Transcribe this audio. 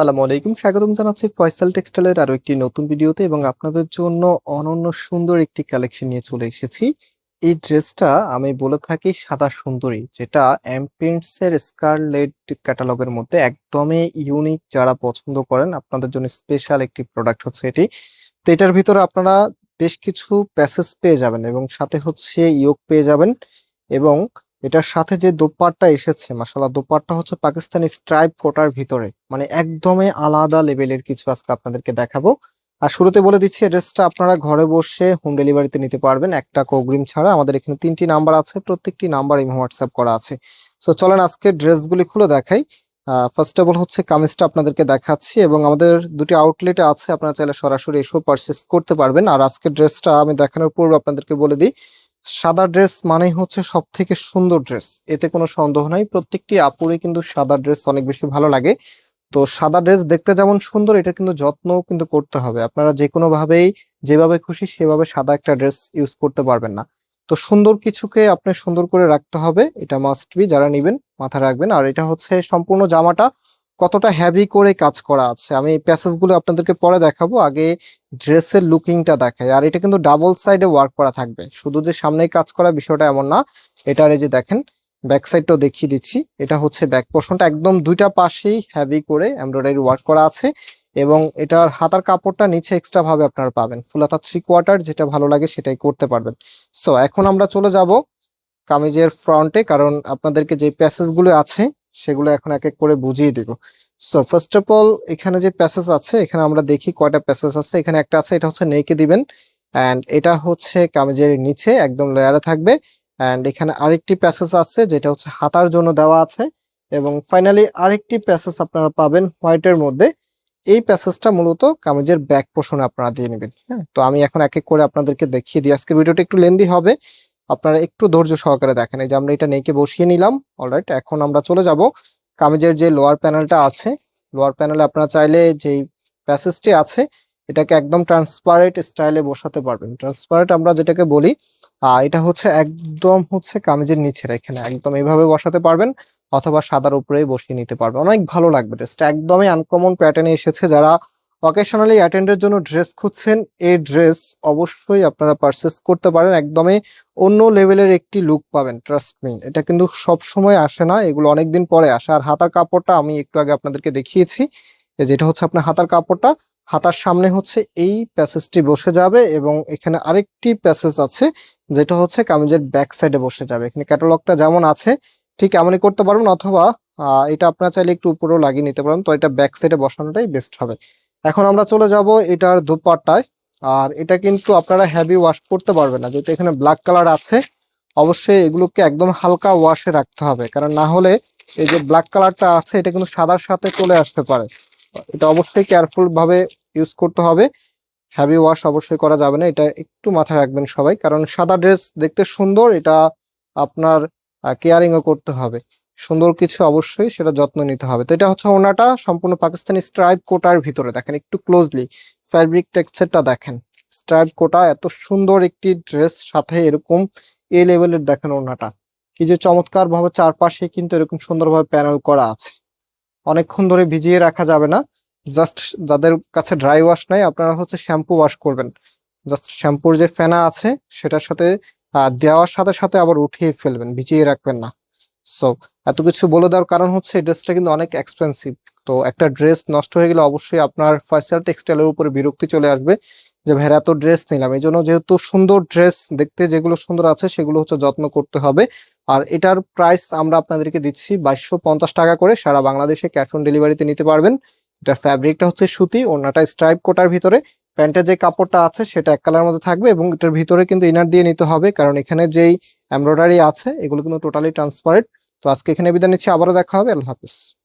আসসালামু আলাইকুম। স্বাগতম জানাচ্ছি ফয়সাল টেক্সটাইলের আরও একটি নতুন ভিডিওতে এবং আপনাদের জন্য অনন্য সুন্দর একটি কালেকশন নিয়ে চলে এসেছি। এই ড্রেসটা আমি বলে থাকি সাদা সুন্দরী, যেটা এমপ্রিন্টস এর স্কারলেট ক্যাটালগের মধ্যে একদমই ইউনিক যারা পছন্দ করেন, আপনাদের জন্য স্পেশাল একটি প্রোডাক্ট হচ্ছে এটি। তো এটার ভিতরে আপনারা বেশ কিছু প্যাসেজ পেয়ে যাবেন এবং সাথে হচ্ছে ইয়োক পেয়ে যাবেন এবং এটার সাথে যে দোপাট্টা এসেছে মাসাল্লাহ দোপাট্টা হচ্ছে পাকিস্তানি স্ট্রাইপ কোটার ভিতরে। মানে একদমই আলাদা লেভেলের কিছু আজকে আপনাদেরকে দেখাবো। আর শুরুতে বলে দিচ্ছি অ্যাড্রেসটা আপনারা ঘরে বসে হোম ডেলিভারিতে নিতে পারবেন। একটা অগ্রিম ছাড়া আমাদের এখানে তিনটি নাম্বার আছে, প্রত্যেকটি নাম্বার ইমো হোয়াটসঅ্যাপ করা আছে। সো চলেন আজকে ড্রেসগুলি খুলে দেখাই। ফার্স্ট অফ অল হচ্ছে কামিজটা আপনাদেরকে দেখাচ্ছি এবং আমাদের দুটি আউটলেট আছে, আপনারা চাইলে সরাসরি এসেও পারচেস করতে পারবেন। আর আজকের ড্রেসটা আমি দেখানোর পূর্বে আপনাদেরকে বলে দিই সাদা ড্রেস মানেই হচ্ছে সব থেকে সুন্দর ড্রেস। এতে কোনো সন্দেহ নাই। প্রত্যেকটি আপুরই কিন্তু সাদা ড্রেস অনেক বেশি ভালো লাগে। তো সাদা ড্রেস দেখতে যেমন সুন্দর, এটা কিন্তু যত্ন কিন্তু করতে হবে। আপনারা যে কোনো ভাবেই, যেভাবে খুশি সেভাবে সাদা একটা ড্রেস ইউজ করতে পারবেন না। তো সুন্দর কিছুকে আপনি সুন্দর করে রাখতে হবে। এটা মাস্ট বি যারা নিবেন, মাথায় রাখবেন। আর এটা হচ্ছে সম্পূর্ণ জামাটা কতটা হ্যাভি করে কাজ করা আছে। আমি প্যাসেজগুলো আপনাদেরকে পরে দেখাবো। আগে ড্রেসের লুকিংটা দেখায় আর এটা কিন্তু ডাবল সাইডে ওয়ার্ক করা থাকবে। শুধু যে সামনেই কাজ করা বিষয়টা এমন না, এটার এই যে দেখেন ব্যাক সাইডটাও দেখিয়ে দিচ্ছি। এটা হচ্ছে ব্যাক পোর্শনটা একদম দুইটা পাশেই হ্যাভি করে এমব্রয়ডারি ওয়ার্ক করা আছে এবং এটার হাতার কাপড়টা নিচে এক্সট্রা ভাবে আপনারা পাবেন। ফুল হাতা থ্রি কোয়ার্টার যেটা ভালো লাগে সেটাই করতে পারবেন। সো এখন আমরা চলে যাব কামিজের ফ্রন্টে কারণ আপনাদেরকে যে প্যাসেজগুলো আছে সেগুলো এখন এক এক করে বুঝিয়ে দিব। সো ফার্স্ট অফ অল এখানে যে প্যাসেজ আছে, এখানে আমরা দেখি কয়টা প্যাসেজ আছে। এখানে একটা আছে, এটা হচ্ছে নেকে দিবেন। অ্যান্ড এটা হচ্ছে কামিজের নিচে, একদম লেয়ারে থাকবে। অ্যান্ড এখানে আরেকটি প্যাসেজ আছে, যেটা হচ্ছে হাতার জন্য দেওয়া আছে। এবং ফাইনালি আরেকটি প্যাসেজ আপনারা পাবেন হোয়াইটের মধ্যে। এই প্যাসেজটা মূলত কামিজের ব্যাক পোর্শনে আপনারা দিয়ে নেবেন। হ্যাঁ তো আমি এখন এক এক করে আপনাদেরকে দেখিয়ে দিই। আজকের ভিডিওটা একটু লেন্দি হবে। আপনারা একটু ধৈর্য সহকারে দেখেন। এই যে আমরা এটা নেকে বসিয়ে নিলাম। অলরাইট এখন আমরা চলে যাব কামিজের যে লোয়ার প্যানেলটা আছে। লোয়ার প্যানেলে আপনারা চাইলে যেই প্যাসেজটি আছে, এটাকে একদম ট্রান্সপারেন্ট স্টাইলে বসাতে পারবেন। ট্রান্সপারেন্ট আমরা যেটাকে বলি এটা হচ্ছে একদম হচ্ছে কামিজের নিচের এখানে। একদম এইভাবে বসাতে পারবেন অথবা সাদার উপরেই বসিয়ে নিতে পারবেন। অনেক ভালো লাগবে। ড্রেসটা একদমই আনকমন প্যাটার্নে এসেছে যারা অকেশনালি অ্যাটেন্ডের জন্য ড্রেস খুঁজছেন। এই ড্রেস অবশ্যই আপনারা পারচেস করতে পারেন। একদমই অন্য লেভেলের একটি লুক পাবেন ট্রাস্ট মি এটা কিন্তু সব সময় আসে না। এগুলো অনেকদিন পরে আসে। আর হাতার কাপড়টা আমি একটু আগে আপনাদেরকে দেখিয়েছি। যেটা হচ্ছে আপনার হাতার কাপড়টা, হাতার সামনে হচ্ছে এই প্যাসেজটি বসে যাবে এবং এখানে আরেকটি প্যাসেজ আছে, যেটা হচ্ছে কামিজের ব্যাক সাইডে বসে যাবে। এখানে ক্যাটালগটা যেমন আছে, ঠিক এমনই করতে পারবেন অথবা এটা আপনারা চাইলে একটু উপরেও লাগিয়ে নিতে পারেন। তো এটা ব্যাক সাইডে বসানোটাই বেস্ট হবে। এখন আমরা চলে যাব এটার দুপাট্টায়। আর এটা কিন্তু আপনারা হেভি ওয়াশ করতে পারবেন না। যেহেতু এখানে ব্ল্যাক কালার আছে, অবশ্যই এগুলোকে একদম হালকা ওয়াশে রাখতে হবে। কারণ না হলে এই যে ব্ল্যাক কালারটা আছে, এটা কিন্তু সাদার সাথে চলে আসতে পারে। এটা অবশ্যই কেয়ারফুল ভাবে ইউজ করতে হবে। হ্যাভি ওয়াশ অবশ্যই করা যাবে না। এটা একটু মাথায় রাখবেন সবাই। কারণ সাদা ড্রেস দেখতে সুন্দর, এটা আপনার কেয়ারিংও করতে হবে। সুন্দর কিছু অবশ্যই সেটা যত্ন নিতে হবে। তো এটা হচ্ছে ওনাটা সম্পূর্ণ পাকিস্তানি স্ট্রাইপ কোটার ভিতরে দেখেন, একটু ক্লোজলি ফ্যাব্রিক টেক্সচারটা দেখেন। স্ট্রাইপ কোটা এত সুন্দর একটি ড্রেস সাথে এরকম এ লেভেলের দেখেন ওনাটা। কি যে চমৎকার ভাবে চারপাশে কিন্তু এরকম সুন্দরভাবে প্যানেল করা আছে। অনেকক্ষণ ধরে ভিজিয়ে রাখা যাবে না। জাস্ট যাদের কাছে ড্রাই ওয়াশ নাই, আপনারা হচ্ছে শ্যাম্পু ওয়াশ করবেন। জাস্ট শ্যাম্পুর যে ফেনা আছে, সেটার সাথে দেওয়ার সাথে সাথে আবার উঠিয়ে ফেলবেন, ভিজিয়ে রাখবেন না। সো এত কিছু বলে দেওয়ার কারণ হচ্ছে এই ড্রেসটা কিন্তু অনেক এক্সপেন্সিভ তো একটা ড্রেস নষ্ট হয়ে গেলে অবশ্যই আপনার ফয়সাল টেক্সটাইলের উপরে বিরক্তি চলে আসবে যে, ভাইরা, এত ড্রেস নিলাম। এই জন্য যেহেতু সুন্দর ড্রেস দেখতে যেগুলো সুন্দর আছে সেগুলো হচ্ছে যত্ন করতে হবে। আর এটার প্রাইস আমরা আপনাদেরকে দিচ্ছি বাইশশো পঞ্চাশ টাকা করে। সারা বাংলাদেশে ক্যাশ অন ডেলিভারিতে নিতে পারবেন। এটার ফ্যাব্রিকটা হচ্ছে সুতি, ওড়নাটা স্ট্রাইপ কোটার ভিতরে। প্যান্টের যে কাপড়টা আছে সেটা এক কালার মধ্যে থাকবে এবং এটার ভিতরে কিন্তু ইনার দিয়ে নিতে হবে। কারণ এখানে যেই এমব্রয়ডারি আছে, এগুলো কিন্তু টোটালি ট্রান্সপারেন্ট তো আজকে এখানে বিদায় নিচ্ছি আবারও দেখা হবে আল্লাহ হাফিজ।